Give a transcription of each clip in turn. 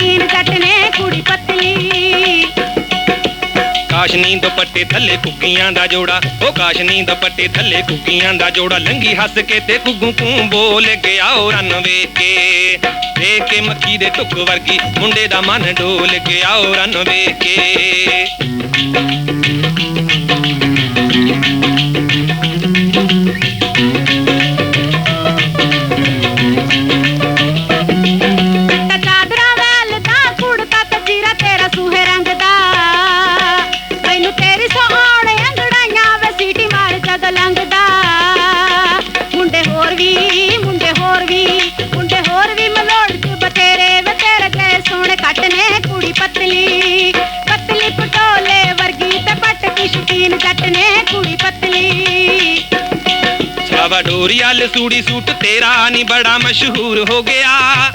ਸ਼ੌਕੀਨ ਜੱਟ ਕੁੜੀ ਪਤਲੀ ਕਾਸ਼ਨੀ ਦੁਪੱਟੇ ਥੱਲੇ ਕੁੱਕੀਆਂ ਦਾ ਜੋੜਾ ਉਹ ਕਾਸ਼ਨੀ ਦੁਪੱਟੇ ਥੱਲੇ ਕੁੱਕੀਆਂ ਦਾ ਜੋੜਾ ਲੰਗੀ ਹੱਸ ਕੇ ਤੇ ਕੁੱਗੂ ਕੂੰ ਬੋਲ ਗਿਆ ਉਹ ਰਨ ਵੇਖ ਕੇ ਕੇ ਮੱਖੀ ਦੇ ਟੁੱਕ ਵਰਗੀ ਮੁੰਡੇ ਦਾ ਮਨ ਡੋਲ ਗਿਆ ਉਹ ਰਨ ਵੇਖ ਸੂਹੇ ਰੰਗ ਦਾ। ਮੈਨੂੰ ਤੇਰੀ ਸੋਹਣ ਅੰਗੜਾਈਆਂ ਵੇ ਸੀਟੀ ਮਾਰ ਜਦ ਲੰਘਦਾ। ਮੁੰਡੇ ਹੋਰ ਵੀ, ਮੁੰਡੇ ਹੋਰ ਵੀ, ਮੁੰਡੇ ਹੋਰ ਵੀ ਮਲੋੜ ਚ ਬਤੇਰੇ ਵੇ ਤੇਰੇ ਜੇ ਸੋਹਣੇ ਕੱਟ ਕੁੜੀ ਪਤਲੀ। ਪਤਲੀ ਪਟੋਲੇ ਵਰਗੀ ਤੇ ਪੱਟ ਕੀ ਸ਼ੁਕੀਨ ਜੱਟ ਕੁੜੀ ਪਤਲੀ। ਸਾਵਾ ਡੋਰੀਆਲ ਸੂੜੀ ਸੂਟ ਤੇਰਾ ਨੀ ਬੜਾ ਮਸ਼ਹੂਰ ਹੋ ਗਿਆ।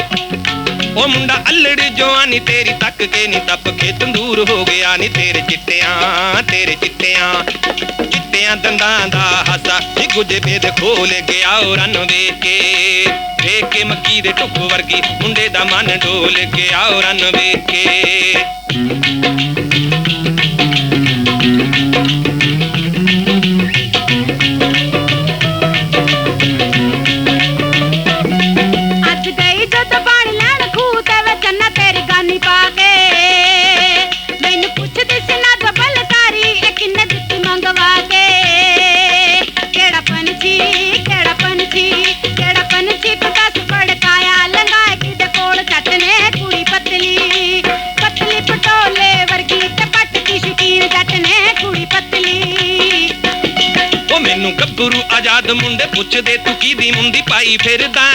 ਉਹ ਮੁੰਡਾ ਅਲੜ ਜਵਾਨੀ ਤੇਰੀ ਤੱਕ ਕੇ ਨੀ ਤੱਪ ਕੇ ਤੰਦੂਰ ਹੋ ਗਿਆ, ਨੀ ਤੇਰੇ ਚਿੱਟਿਆਂ ਤੇਰੇ ਚਿੱਟਿਆਂ ਚਿੱਟਿਆਂ ਦੰਦਾਂ ਦਾ ਹਾਸਾ। ਨੀ ਗੁੱਜੇ ਬੇਦ ਖੋਲ ਗਿਆ ਉਹ ਰਨ ਵੇਖ ਕੇ। ਵੇਖ ਕੇ ਮੱਕੀ ਦੇ ਟੁੱਕ ਵਰਗੀ, ਮੁੰਡੇ ਦਾ ਮਨ ਡੋਲ ਗਿਆ ਉਹ ਰਨ ਵੇਖ ਕੇ। ਜੱਟ ਨੇ ਕੁੜੀ ਪਤਲੀ। ਉਹ ਮੈਨੂੰ ਗੱਭਰੂ ਆਜ਼ਾਦ ਮੁੰਡੇ ਪੁੱਛਦੇ, ਤੂੰ ਕਿਹਦੀ ਮੁੰਦੀ ਪਾਈ ਫਿਰਦਾ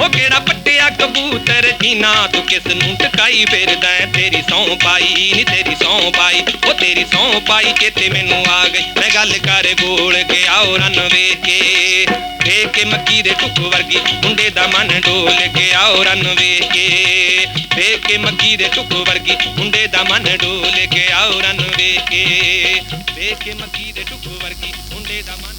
ਉਹ ਕਿਹੜਾ ਪੱਟਿਆ ਕਬੂਤਰ, ਜੀਨਾ, ਤੂੰ ਕਿਸ ਨੂੰ ਟਕਾਈ ਫਿਰਦਾ ਤੇਰੀ ਸੌਂ ਪਾਈ, ਨੀ ਤੇਰੀ ਸੌਂ ਪਾਈ, ਉਹ ਤੇਰੀ ਸੌਂ ਪਾਈ ਚੇਤੇ ਮੈਨੂੰ ਆ ਗਈ। ਮੈਂ ਗੱਲ ਕਰ ਗੋਲ ਗਿਆ ਉਹ ਰਨ ਵੇਖ ਕੇ। ਵੇਖ ਕੇ ਮੱਕੀ ਦੇ ਟੁੱਕ ਵਰਗੀ ਮੁੰਡੇ ਦਾ ਮਨ ਡੋਲ ਕੇ ਆਓ ਰਨ ਵੇਖ ਕੇ। ਵੇਖ ਕੇ ਮੱਕੀ ਦੇ ਝੁੱਕ ਵਰਗੀ ਹੁੰਦੇ ਦਾ ਮਨ ਡੋਲੇ ਕੇ ਆਉ ਰਨ ਵੇਖ। ਕੇ ਵੇਖ ਕੇ ਮੱਕੀ ਦੇ ਝੁੱਕ ਵਰਗੀ ਹੁੰਦੇ ਦਾ ਮਨ